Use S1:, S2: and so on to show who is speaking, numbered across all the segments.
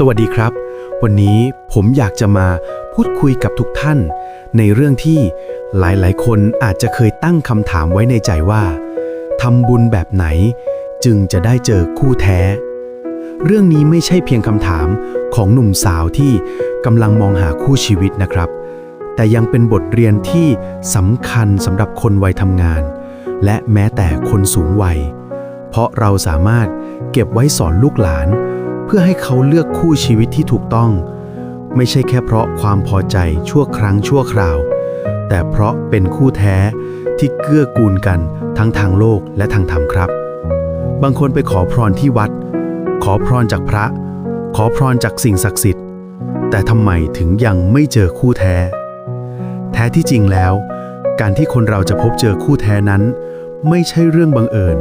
S1: สวัสดีครับ วันนี้ผมอยากจะมาพูดคุยกับทุกท่าน ในเรื่องที่หลายๆ คนอาจจะเคยตั้งคำถามไว้ในใจว่าทำบุญแบบไหน จึงจะได้เจอคู่แท้ เรื่องนี้ไม่ใช่เพียงคำถามของหนุ่มสาวที่กำลังมองหาคู่ชีวิตนะครับ แต่ยังเป็นบทเรียนที่สำคัญสำหรับคนวัยทำงาน และแม้แต่คนสูงวัย เพราะเราสามารถเก็บไว้สอนลูกหลาน เพื่อให้เขาเลือกคู่ชีวิตที่ถูกต้อง ไม่ใช่แค่เพราะความพอใจชั่วครั้งชั่วคราว แต่เพราะเป็นคู่แท้ที่เกื้อกูลกันทั้งทางโลกและทางธรรมครับ บางคนไปขอพรที่วัด ขอพรจากพระ ขอพรจากสิ่งศักดิ์สิทธิ์ แต่ทำไมถึงยังไม่เจอคู่แท้ แท้ที่จริงแล้ว การที่คนเราจะพบเจอคู่แท้นั้น ไม่ใช่เรื่องบังเอิญ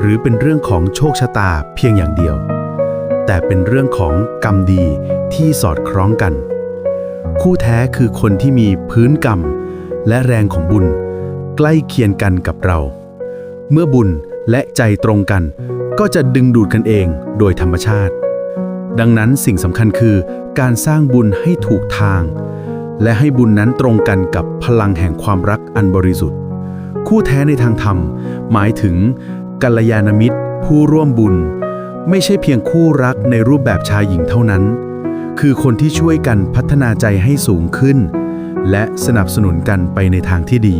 S1: หรือเป็นเรื่องของโชคชะตาเพียงอย่างเดียว แต่เป็นเรื่องของกรรมดีที่สอดคล้องกัน คู่แท้คือคนที่มีพื้นกรรม และแรงของบุญ ใกล้เคียงกันกับเรา เมื่อบุญและใจตรงกัน ก็จะดึงดูดกันเองโดยธรรมชาติ ดังนั้นสิ่งสำคัญคือการสร้างบุญให้ถูกทาง และให้บุญนั้นตรงกันกับพลังแห่งความรักอันบริสุทธิ์ คู่แท้ในทางธรรม หมายถึงกัลยาณมิตร ผู้ร่วมบุญ ไม่ใช่เพียงคู่รักในรูปแบบชายหญิงเท่านั้น คือคนที่ช่วยกันพัฒนาใจให้สูงขึ้น และสนับสนุนกันไปในทางที่ดี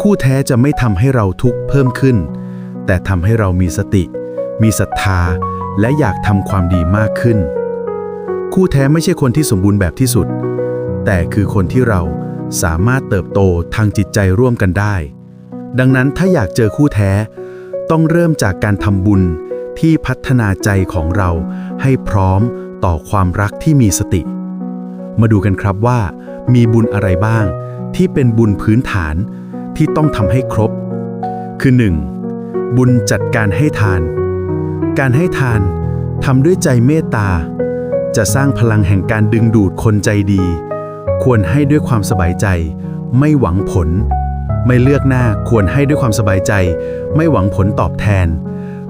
S1: คู่แท้จะไม่ทำให้เราทุกข์เพิ่มขึ้น แต่ทำให้เรามีสติ มีศรัทธา และอยากทำความดีมากขึ้น คู่แท้ไม่ใช่คนที่สมบูรณ์แบบที่สุด แต่คือคนที่เราสามารถเติบโตทางจิตใจร่วมกันได้ ดังนั้นถ้าอยากเจอคู่แท้ ต้องเริ่มจากการทำบุญ ที่พัฒนาใจของเราให้พร้อมต่อความรักที่มีสติ มาดูกันครับว่า มีบุญอะไรบ้าง ที่เป็นบุญพื้นฐานที่ต้องทำให้ครบ คือ 1. บุญจัดการให้ทาน การให้ทานทำด้วยใจเมตตา จะสร้างพลังแห่งการดึงดูดคนใจดี ควรให้ด้วยความสบายใจ ไม่หวังผล ไม่เลือกหน้าควรให้ด้วยความสบายใจ ไม่หวังผลตอบแทน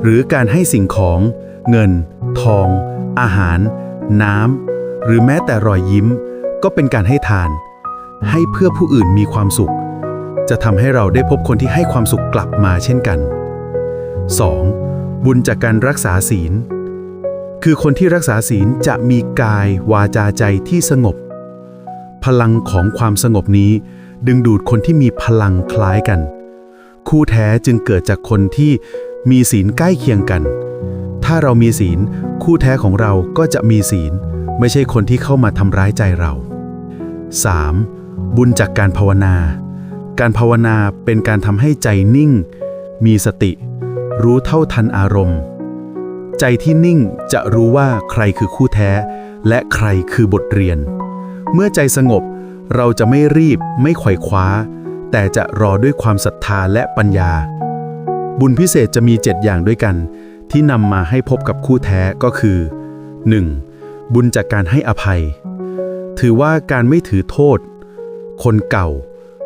S1: หรือการให้สิ่งของ เงิน ทอง อาหาร น้ำ หรือแม้แต่รอยยิ้ม ก็เป็นการให้ทาน ให้เพื่อผู้อื่นมีความสุข จะทำให้เราได้พบคนที่ให้ความสุขกลับมาเช่นกัน 2. บุญจากการรักษาศีล คือคนที่รักษาศีลจะมีกายวาจาใจที่สงบ พลังของความสงบนี้ ดึงดูดคนที่มีพลังคล้ายกัน คู่แท้จึงเกิดจากคนที่มีศีลใกล้เคียงกัน ถ้าเรามีศีล คู่แท้ของเราก็จะมีศีล ไม่ใช่คนที่เข้ามาทำร้ายใจเรา 3. บุญจากการภาวนา การภาวนาเป็นการทำให้ใจนิ่ง มีสติ รู้เท่าทันอารมณ์ ใจที่นิ่งจะรู้ว่าใครคือคู่แท้ และใครคือบทเรียน เมื่อใจสงบเราจะไม่รีบไม่ไขว่คว้า แต่จะรอด้วยความศรัทธาและปัญญา บุญพิเศษจะมีเจ็ดอย่างด้วยกัน ที่นำมาให้พบกับคู่แท้ก็คือ 1. บุญจากการให้อภัย ถือว่าการไม่ถือโทษ คนเก่า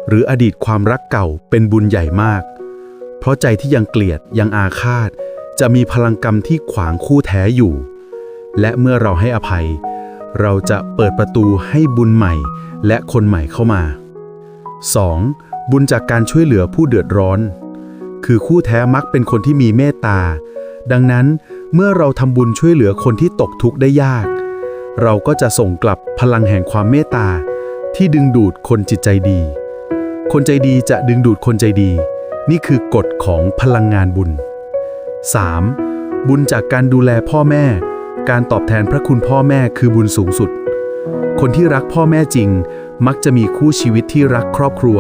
S1: หรืออดีตความรักเก่าเป็นบุญใหญ่มาก เพราะใจที่ยังเกลียดยังอาฆาต จะมีพลังกรรมที่ขวางคู่แท้อยู่ และเมื่อเราให้อภัย เราจะเปิดประตูให้บุญใหม่ และคนใหม่เข้ามา 2. บุญจากการช่วยเหลือผู้เดือดร้อน คือคู่แท้มักเป็นคนที่มีเมตตา ดังนั้นเมื่อเราทำบุญช่วยเหลือคนที่ตกทุกข์ได้ยาก เราก็จะส่งกลับพลังแห่งความเมตตา ที่ดึงดูดคนจิตใจดี คนใจดีจะดึงดูดคนใจดี นี่คือกฎของพลังงานบุญ 3. บุญจากการดูแลพ่อแม่ การตอบแทนพระคุณพ่อแม่คือบุญสูงสุด คนที่รักพ่อแม่จริง มักจะมีคู่ชีวิตที่รักครอบครัว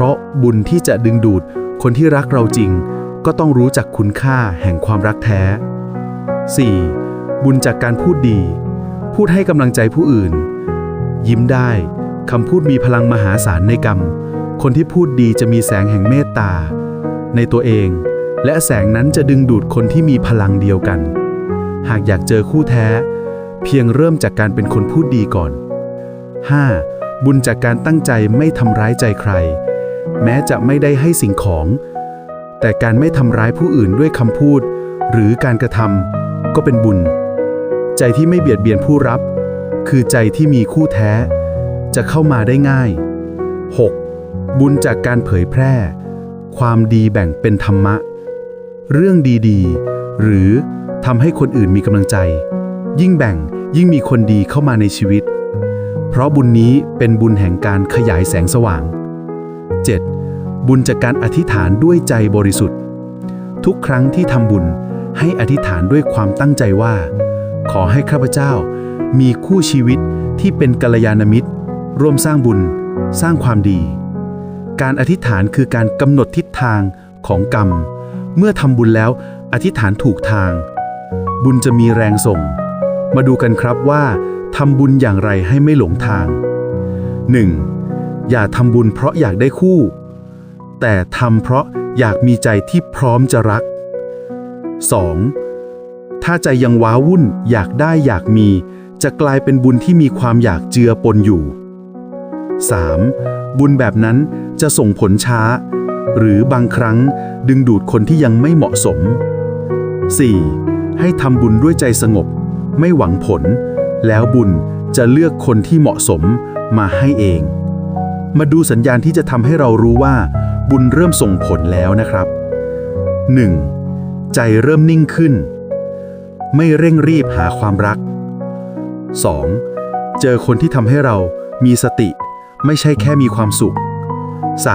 S1: เพราะบุญที่จะดึงดูดคนที่รักเราจริง ก็ต้องรู้จักคุณค่าแห่งความรักแท้ 4. บุญจากการพูดดี พูดให้กำลังใจผู้อื่น ยิ้มได้คำพูดมีพลังมหาศาลในกรรม คนที่พูดดีจะมีแสงแห่งเมตตา ในตัวเอง และแสงนั้นจะดึงดูดคนที่มีพลังเดียวกัน หากอยากเจอคู่แท้ เพียงเริ่มจากการเป็นคนพูดดีก่อน 5. บุญจากการตั้งใจไม่ทำร้ายใจใคร แม้จะไม่ได้ให้สิ่งของ แต่การไม่ทำร้ายผู้อื่นด้วยคำพูด หรือการกระทำก็เป็นบุญ ใจที่ไม่เบียดเบียนผู้รับ คือใจที่มีคู่แท้ จะเข้ามาได้ง่าย 6. บุญจากการเผยแพร่ ความดีแบ่งเป็นธรรมะ เรื่องดีๆ หรือทำให้คนอื่นมีกำลังใจ ยิ่งแบ่งยิ่งมีคนดีเข้ามาในชีวิต เพราะบุญนี้เป็นบุญแห่งการขยายแสงสว่าง 7. บุญจากการอธิษฐานด้วยใจบริสุทธิ์ ทุกครั้งที่ทำบุญให้อธิษฐานด้วยความตั้งใจว่า ขอให้ข้าพเจ้า มีคู่ชีวิตที่เป็นกัลยาณมิตร ร่วมสร้างบุญ สร้างความดี การอธิษฐานคือการกำหนดทิศทางของกรรม เมื่อทำบุญแล้วอธิษฐานถูกทาง บุญจะมีแรงส่ง มาดูกันครับว่าทำบุญอย่างไรให้ไม่หลงทาง 1. อย่าทำบุญเพราะอยากได้คู่ แต่ทำเพราะอยากมีใจที่พร้อมจะรัก 2. ถ้าใจยังว้าวุ่นอยากได้อยากมี จะกลายเป็นบุญที่มีความอยากเจือปนอยู่ 3. บุญแบบนั้นจะส่งผลช้า หรือบางครั้งดึงดูดคนที่ยังไม่เหมาะสม 4. ให้ทำบุญด้วยใจสงบ ไม่หวังผล แล้วบุญจะเลือกคนที่เหมาะสมมาให้เอง มาดูสัญญาณที่จะทำให้เรารู้ว่า บุญเริ่มส่งผลแล้วนะครับ 1. ใจเริ่มนิ่งขึ้น ไม่เร่งรีบหาความรัก 2. เจอคนที่ทำให้เรามีสติ ไม่ใช่แค่มีความสุข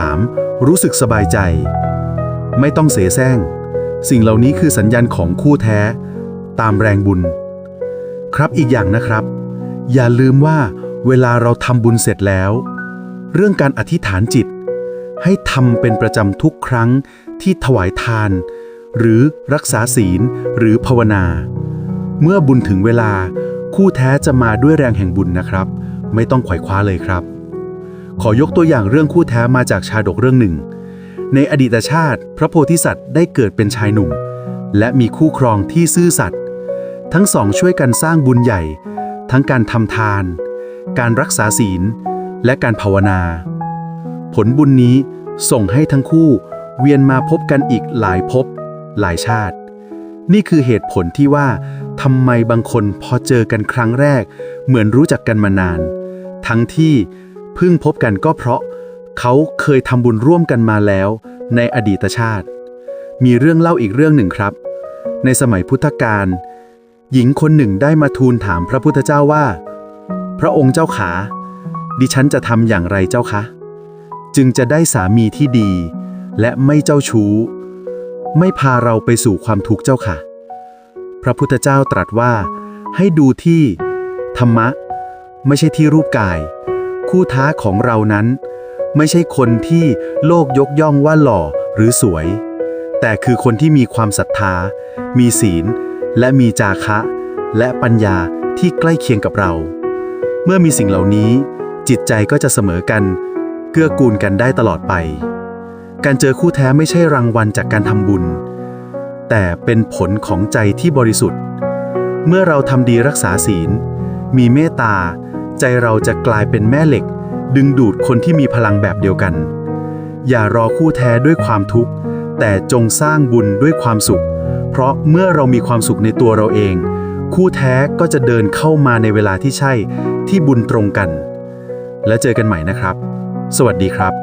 S1: 3. รู้สึกสบายใจ ไม่ต้องเสแสร้ง สิ่งเหล่านี้คือสัญญาณของคู่แท้ ตามแรงบุญ ครับอีกอย่างนะครับ อย่าลืมว่าเวลาเราทำบุญเสร็จแล้ว เรื่องการอธิษฐานจิต ให้ทำเป็นประจำทุกครั้งที่ถวายทาน หรือรักษาศีลหรือภาวนา เมื่อบุญถึงเวลา คู่แท้จะมาด้วยแรงแห่งบุญนะครับ ไม่ต้องไขว่คว้าเลยครับ ขอยกตัวอย่างเรื่องคู่แท้มาจากชาดกเรื่องหนึ่ง ในอดีตชาติ พระโพธิสัตว์ได้เกิดเป็นชายหนุ่ม และมีคู่ครองที่ซื่อสัตย์ทั้งสองช่วยกันสร้างบุญใหญ่ ทั้งการทำทาน การรักษาศีล และการภาวนา ผลบุญนี้ส่งให้ทั้งคู่เวียนมาพบกันอีกหลายภพหลายชาติ นี่คือเหตุผลที่ว่าทำไมบางคนพอเจอกันครั้งแรก เหมือนรู้จักกันมานาน ทั้งที่เพิ่งพบกันก็เพราะ เขาเคยทำบุญร่วมกันมาแล้ว ในอดีตชาติ มีเรื่องเล่าอีกเรื่องหนึ่งครับ ในสมัยพุทธกาลหญิงคนหนึ่งได้มาทูลถามพระพุทธเจ้าว่า พระองค์เจ้าขา ดิฉันจะทำอย่างไรเจ้าคะ จึงจะได้สามีที่ดี และไม่เจ้าชู้ ไม่พาเราไปสู่ความทุกข์เจ้าค่ะ พระพุทธเจ้าตรัสว่า ให้ดูที่ ธรรมะ ไม่ใช่ที่รูปกาย คู่ท้าของเรานั้น ไม่ใช่คนที่โลกยกย่องว่าหล่อหรือสวย แต่คือคนที่มีความศรัทธา มีศีล และมีจาคะ และปัญญาที่ใกล้เคียงกับเรา เมื่อมีสิ่งเหล่านี้ จิตใจก็จะเสมอกันเกื้อกูลกันได้ตลอดไป การเจอคู่แท้ไม่ใช่รางวัลจากการทำบุญ แต่เป็นผลของใจที่บริสุทธิ์ เมื่อเราทำดีรักษาศีล มีเมตตา ใจเราจะกลายเป็นแม่เหล็ก ดึงดูดคนที่มีพลังแบบเดียวกัน อย่ารอคู่แท้ด้วยความทุกข์ แต่จงสร้างบุญด้วยความสุข เพราะเมื่อเรามีความสุขในตัวเราเอง คู่แท้ก็จะเดินเข้ามาในเวลาที่ใช่ที่บุญตรงกัน และเจอกันใหม่นะครับ สวัสดีครับ